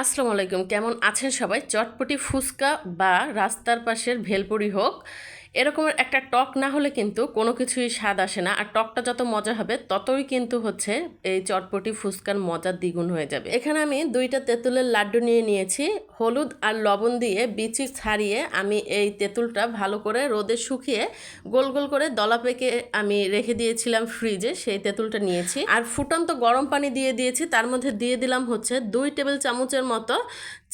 আসসালামু আলাইকুম। কেমন আছেন সবাই? চটপটি ফুচকা বা রাস্তার পাশের ভেলপুরি হোক এরকমের একটা টক না হলে কিন্তু কোনো কিছুই স্বাদ আসে না। আর টকটা যত মজা হবে, ততই কিন্তু হচ্ছে এই চটপটি ফুচকার মজার দ্বিগুণ হয়ে যাবে। এখানে আমি দুইটা তেঁতুলের লাড্ডু নিয়ে নিয়েছি। হলুদ আর লবণ দিয়ে বিচি ছাড়িয়ে আমি এই তেঁতুলটা ভালো করে রোদে শুকিয়ে গোল গোল করে দলা পেকে আমি রেখে দিয়েছিলাম ফ্রিজে, সেই তেঁতুলটা নিয়েছি। আর ফুটন্ত গরম পানি দিয়ে দিয়েছি। তার মধ্যে দিয়ে দিলাম হচ্ছে দুই টেবিল চামচের মতো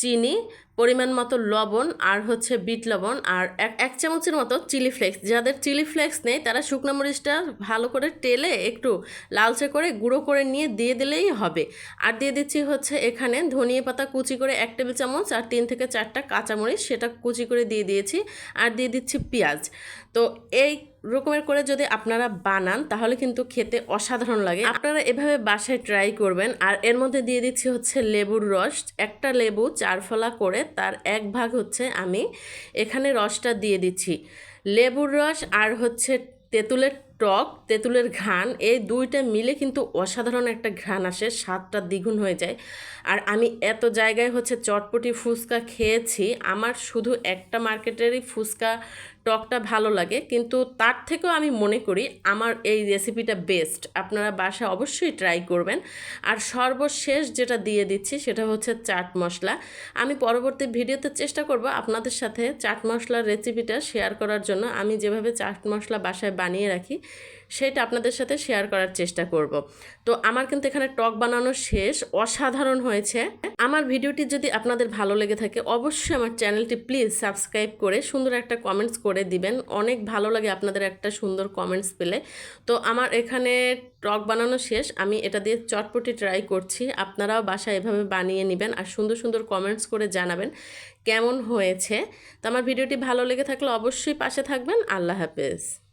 চিনি, পরিমাণ মতো লবণ আর হচ্ছে বিট লবণ আর এক চামচের মতো চিলি ফ্লেক্স। যাদের চিলি ফ্লেক্স নেই, তারা শুকনো মরিচটা ভালো করে টেলে একটু লালচে করে গুঁড়ো করে নিয়ে দিয়ে দিলেই হবে। আর দিয়ে দিচ্ছি হচ্ছে এখানে ধনিয়া পাতা কুচি করে এক টেবিল চামচ আর তিন থেকে চারটা কাঁচামরিচ, সেটা কুচি করে দিয়ে দিয়েছি। আর দিয়ে দিচ্ছি পেঁয়াজ। তো এই রকমের করে যদি আপনারা বানান, তাহলে কিন্তু খেতে অসাধারণ লাগে। আপনারা এভাবে বাসায় ট্রাই করবেন, আর এর মধ্যে দিয়ে দিচ্ছি হচ্ছে লেবুর রস। একটা লেবু চারফলা করে, তার এক ভাগ হচ্ছে আমি এখানে রসটা দিয়ে দিচ্ছি। লেবুর রস আর হচ্ছে তেঁতুলের টক, তেঁতুলের ঘ্রাণ, এই দুইটা মিলে কিন্তু অসাধারণ একটা ঘ্রাণ আসে, স্বাদটা দ্বিগুণ হয়ে যায়। আর আমি এত জায়গায় হচ্ছে চটপটি ফুচকা খেয়েছি, আমার শুধু একটা মার্কেটেরই ফুচকা টকটা ভালো লাগে, কিন্তু তার থেকেও আমি মনে করি আমার এই রেসিপিটা বেস্ট। আপনারা বাসা অবশ্যই ট্রাই করবেন। আর সর্বশেষ যেটা দিয়ে দিচ্ছি সেটা হচ্ছে চাট মশলা। আমি পরবর্তী ভিডিওতে চেষ্টা করব আপনাদের সাথে চাট মশলার রেসিপিটা শেয়ার করার জন্য। আমি যেভাবে চাট মশলা বাসায় বানিয়ে রাখি, সেটা আপনাদের সাথে শেয়ার করার চেষ্টা করব। তো আমার কিন্তু এখানে টক বানানো শেষ, অসাধারণ হয়েছে। আমার ভিডিওটি যদি আপনাদের ভালো লেগে থাকে, অবশ্যই আমার চ্যানেলটি প্লিজ সাবস্ক্রাইব করে সুন্দর একটা কমেন্টস করে দিবেন। অনেক ভালো লাগে আপনাদের একটা সুন্দর কমেন্টস পেলে। তো আমার এখানে টক বানানো শেষ। আমি এটা দিয়ে চটপটি ট্রাই করছি। আপনারাও বাসা এভাবে বানিয়ে নেবেন আর সুন্দর সুন্দর কমেন্টস করে জানাবেন কেমন হয়েছে। তো আমার ভিডিওটি ভালো লেগে থাকলে অবশ্যই পাশে থাকবেন। আল্লাহ হাফেজ।